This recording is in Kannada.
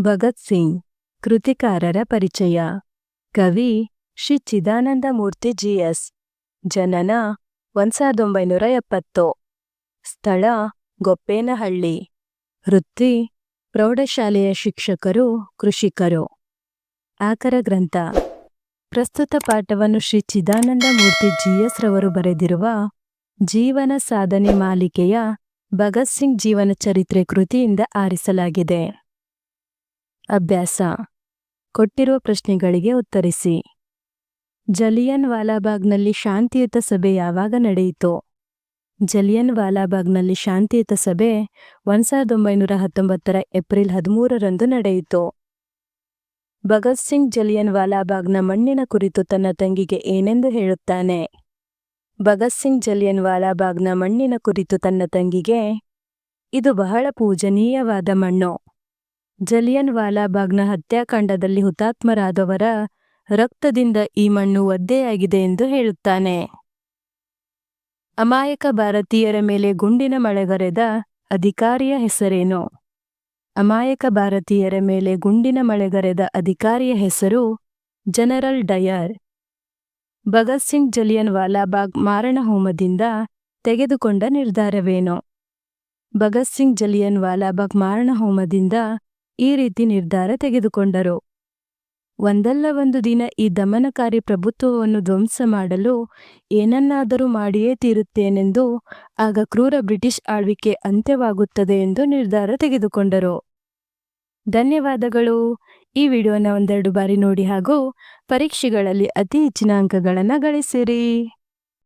ಭಗತ್ ಸಿಂಗ್, ಕೃತಿಕಾರರ ಪರಿಚಯ. ಕವಿ ಶ್ರೀ ಚಿದಾನಂದ ಮೂರ್ತಿ ಜಿಎಸ್ ಜನನ ಒಂದು ಸಾವಿರದ ಒಂಬೈನೂರ ಎಪ್ಪತ್ತು. ಸ್ಥಳ ಗೊಪ್ಪೇನಹಳ್ಳಿ. ವೃತ್ತಿ ಪ್ರೌಢಶಾಲೆಯ ಶಿಕ್ಷಕರು, ಕೃಷಿಕರು. ಆಕರ ಗ್ರಂಥ. ಪ್ರಸ್ತುತ ಪಾಠವನ್ನು ಶ್ರೀ ಚಿದಾನಂದ ಮೂರ್ತಿ ಜಿಎಸ್ ರವರು ಬರೆದಿರುವ ಜೀವನ ಸಾಧನೆ ಮಾಲಿಕೆಯ ಭಗತ್ ಸಿಂಗ್ ಜೀವನ ಚರಿತ್ರೆ ಕೃತಿಯಿಂದ ಆರಿಸಲಾಗಿದೆ. ಅಭ್ಯಾಸ. ಕೊಟ್ಟಿರುವ ಪ್ರಶ್ನೆಗಳಿಗೆ ಉತ್ತರಿಸಿ. ಜಲಿಯನ್ ವಾಲಾಬಾಗ್ನಲ್ಲಿ ಶಾಂತಿಯುತ ಸಭೆ ಯಾವಾಗ ನಡೆಯಿತು? ಜಲಿಯನ್ ವಾಲಾಬಾಗ್ನಲ್ಲಿ ಶಾಂತಿಯುತ ಸಭೆ ಒಂದು ಸಾವಿರದ ಒಂಬೈನೂರ ಹತ್ತೊಂಬತ್ತರ ಏಪ್ರಿಲ್ ಹದಿಮೂರರಂದು ನಡೆಯಿತು. ಭಗತ್ ಸಿಂಗ್ ಜಲಿಯನ್ ವಾಲಾಬಾಗ್ನ ಮಣ್ಣಿನ ಕುರಿತು ತನ್ನ ತಂಗಿಗೆ ಏನೆಂದು ಹೇಳುತ್ತಾನೆ? ಭಗತ್ ಸಿಂಗ್ ಜಲಿಯನ್ ವಾಲಾಬಾಗ್ನ ಮಣ್ಣಿನ ಕುರಿತು ತನ್ನ ತಂಗಿಗೆ, ಇದು ಬಹಳ ಪೂಜನೀಯವಾದ ಮಣ್ಣು. ಜಲಿಯನ್ ವಾಲಾಬಾಗ್ನ ಹತ್ಯಾಕಾಂಡದಲ್ಲಿ ಹುತಾತ್ಮರಾದವರ ರಕ್ತದಿಂದ ಈ ಮಣ್ಣು ಒದ್ದೆಯಾಗಿದೆ ಎಂದು ಹೇಳುತ್ತಾನೆ. ಅಮಾಯಕ ಭಾರತೀಯರ ಮೇಲೆ ಗುಂಡಿನ ಮಳೆಗರೆದ ಅಧಿಕಾರಿಯ ಹೆಸರೇನು? ಅಮಾಯಕ ಭಾರತೀಯರ ಮೇಲೆ ಗುಂಡಿನ ಮಳೆಗರೆದ ಅಧಿಕಾರಿಯ ಹೆಸರು ಜನರಲ್ ಡಯರ್. ಭಗತ್ ಸಿಂಗ್ ಜಲಿಯನ್ ವಾಲಾಬಾಗ್ ಮಾರಣ ಹೋಮದಿಂದ ತೆಗೆದುಕೊಂಡ ನಿರ್ಧಾರವೇನು? ಭಗತ್ ಸಿಂಗ್ ಜಲಿಯನ್ ವಾಲಾಬಾಗ್ ಮಾರಣ ಹೋಮದಿಂದ ಈ ರೀತಿ ನಿರ್ಧಾರ ತೆಗೆದುಕೊಂಡರು. ಒಂದಲ್ಲ ಒಂದು ದಿನ ಈ ದಮನಕಾರಿ ಪ್ರಭುತ್ವವನ್ನು ಧ್ವಂಸ ಮಾಡಲು ಏನನ್ನಾದರೂ ಮಾಡಿಯೇ ತೀರುತ್ತೇನೆಂದು ಆಗ ಕ್ರೂರ ಬ್ರಿಟಿಷ್ ಆಳ್ವಿಕೆ ಅಂತ್ಯವಾಗುತ್ತದೆ ಎಂದು ನಿರ್ಧಾರ ತೆಗೆದುಕೊಂಡರು. ಧನ್ಯವಾದಗಳು. ಈ ವಿಡಿಯೋನ ಒಂದೆರಡು ಬಾರಿ ನೋಡಿ ಹಾಗೂ ಪರೀಕ್ಷೆಗಳಲ್ಲಿ ಅತಿ ಹೆಚ್ಚಿನ ಅಂಕಗಳನ್ನು ಗಳಿಸಿರಿ.